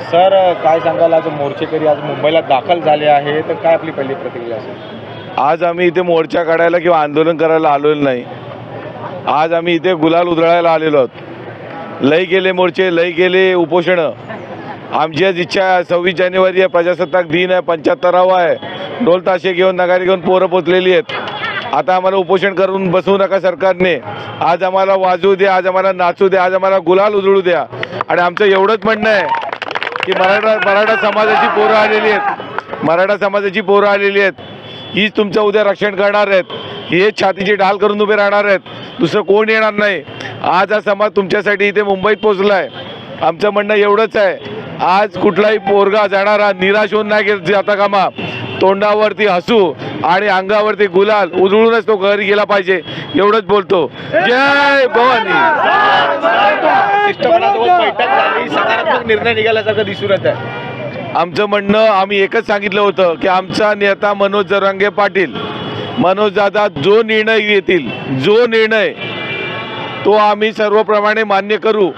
Sir काय सांगाल? आज मोर्चेकरी आज मुंबईला दाखल झाले आहे. तर काय आपली पहिली प्रतिक्रिया असेल? आज आम्ही इथे मोर्चा काढायला किंवा आंदोलन करायला आलेलो नाही. आज आम्ही इथे गुलाल उधळायला आलेलो आहोत. लय गेले मोर्चे लय गेले उपोषणं. आमची आज इच्छा आहे. सव्वीस जानेवारी आहे प्रजासत्ताक दिन आहे पंच्याहत्तरावा आहे. ढोल ताशे घेऊन नगारी घेऊन पोरं पोचलेली आहेत. आता आम्हाला उपोषण करून बसवू नका सरकारने. आज आम्हाला वाजू द्या आज आम्हाला नाचू द्या आज आम्हाला गुलाल उजळू द्या. आणि आमचं एवढंच म्हणणं आहे की मराठा मराठा समाजाची पोरं आलेली आहेत. मराठा समाजाची पोरं आलेली आहेत. हीच तुमचं उद्या रक्षण करणार आहेत. हे छातीची ढाल करून उभे राहणार आहेत. दुसरं कोण येणार नाही. आज हा समाज तुमच्यासाठी इथे मुंबईत पोचला आहे आमचं म्हणणं एवढंच आहे. आज कुठलाही पोरगा जाणारा निराश होऊन नाही जाता कामा. तोंडावरती हसू आणि अंगावरती गुलाल उधळूनच तो घरी गेला पाहिजे. एवढंच बोलतो. जय भवानी. निर्णय निघाल्यासारखं दिसून येत आहे आमचं म्हणणं आम्ही एकच सांगितलं होतं की आमचा नेता मनोज जरांगे पाटील. मनोज दादा जो निर्णय घेतील जो निर्णय तो आम्ही सर्वप्रमाणे मान्य करू.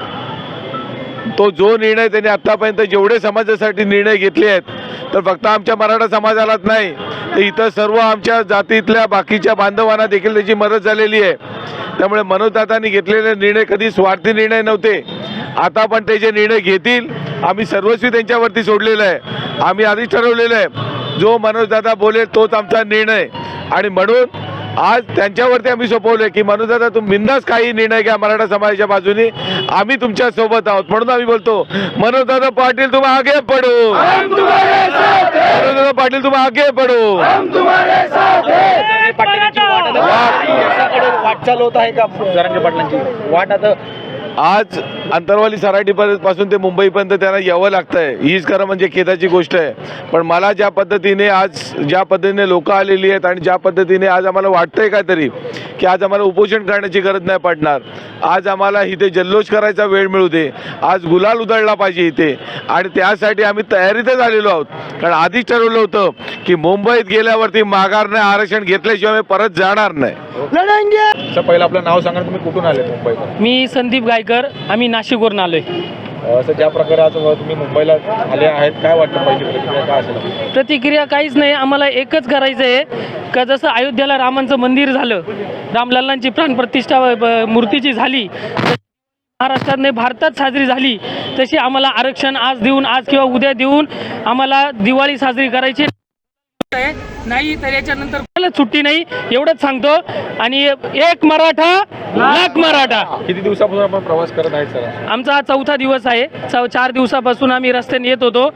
तो जो निर्णय त्यांनी आत्तापर्यंत जेवढे समाजासाठी निर्णय घेतले आहेत तर फक्त आमच्या मराठा समाजालाच नाही तर इतर सर्व आमच्या जातीतल्या बाकीच्या बांधवांना देखील त्याची मदत झालेली आहे. त्यामुळे मनोजदादांनी घेतलेले निर्णय कधी स्वार्थी निर्णय नव्हते. आता पण ते जे निर्णय घेतील आम्ही सर्वस्वी त्यांच्यावरती सोडलेलं आहे. आम्ही आधीच ठरवलेलं आहे जो मनोजदादा बोलेल तोच आमचा निर्णय. आणि म्हणून आज त्यांच्यावरती आम्ही सोपवलंय की मनोजदादा तुम्ही बिंदास काही निर्णय घ्या मराठा समाजाच्या बाजूने. आम्ही तुमच्यासोबत आहोत. म्हणून आम्ही बोलतो मनोजदादा पाटील तुम्ही आगे पडो. मनोजदादा पाटील तुम्ही आगे पडो. वाटचाल होत आहे का? जरांगे पाटलांची वाट आता आज अंतरवाली सराटी पासून ते मुंबईपर्यंत त्यांना यावं लागतं आहे हीच खरं म्हणजे खेदाची गोष्ट आहे. पण मला ज्या पद्धतीने आज ज्या पद्धतीने लोक आलेली आहेत आणि ज्या पद्धतीने आज आम्हाला वाटतंय काहीतरी की आज आम्हाला उपोषण करण्याची गरज नाही पडणार. आज आम्हाला इथे जल्लोष करायचा वेळ मिळू दे. आज गुलाल उधळला पाहिजे इथे. आणि त्यासाठी आम्ही तयारीतच आलेलो आहोत. कारण आधीच ठरवलं होतं की मुंबईत गेल्यावरती माघार नाही आरक्षण घेतल्याशिवाय आम्ही परत जाणार नाही. पहिलं आपलं नाव सांगा तुम्ही कुठून आले मुंबईत मी संदीप गायकर आम्ही नाशिकवरून आलोय असं ज्या प्रकारे आज तुम्ही मुंबईला आले आहेत काय वाटतं पहिली प्रतिक्रिया काय असेल प्रतिक्रिया काहीच नाही आम्हाला एकच करायचं आहे का जसं अयोध्येला रामांचं मंदिर झालं रामलल्लांची प्राणप्रतिष्ठा ब- मूर्तीची झाली महाराष्ट्रात नाही भारतात साजरी झाली तशी आम्हाला आरक्षण आज देऊन आज किंवा उद्या देऊन आम्हाला दिवाळी साजरी करायची आहे. नाही तर याच्यानंतर सुट्टी नाही एवढंच सांगतो. आणि एक मराठा लाख मराठा. किती दिवसापासून आपण प्रवास करत आहेत सर? आमचा हा चौथा दिवस आहे. चौ चार दिवसापासून आम्ही रस्त्याने येत होतो.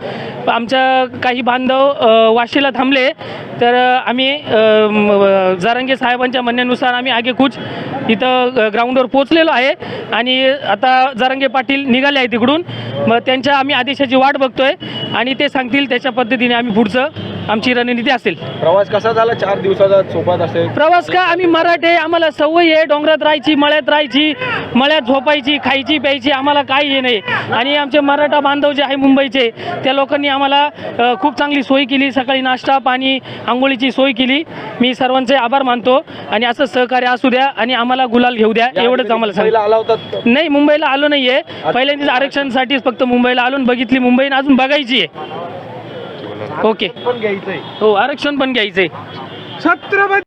आमच्या काही बांधव वाशीला थांबले. तर आम्ही जारंगे साहेबांच्या म्हणण्यानुसार आम्ही आगेकूच इथं ग्राउंडवर पोचलेलो आहे. आणि आता जारंगे पाटील निघाले आहे तिकडून मग त्यांच्या आम्ही आदेशाची वाट बघतोय. आणि ते सांगतील त्याच्या पद्धतीने आम्ही पुढचं आमची रणनीती असेल. प्रवास कसा झाला? चार दिवसाचा सोबत असेल. प्रवास का? आम्ही मराठे आम्हाला सवय आहे डोंगरात राहायची मळ्यात राहायची मळ्यात झोपायची खायची प्यायची आम्हाला काही हे नाही. आणि आमचे मराठा बांधव जे आहे मुंबईचे त्या लोकांनी आम्हाला खूप चांगली सोय केली. सकाळी नाश्ता पाणी आंघोळीची सोय केली. मी सर्वांचे आभार मानतो आणि असं सहकार्य असू द्या आणि आम्हाला गुलाल घेऊ द्या एवढंच आम्हाला मुंबईला सांग आला होता? नाही मुंबईला आलो नाहीये. पहिल्यांदाच आरक्षणासाठीच फक्त मुंबईला आलो बघितली मुंबई आणि अजून बघायची आहे ओके. पण घ्यायचंय. हो आरक्षण पण घ्यायचंय. छत्रपती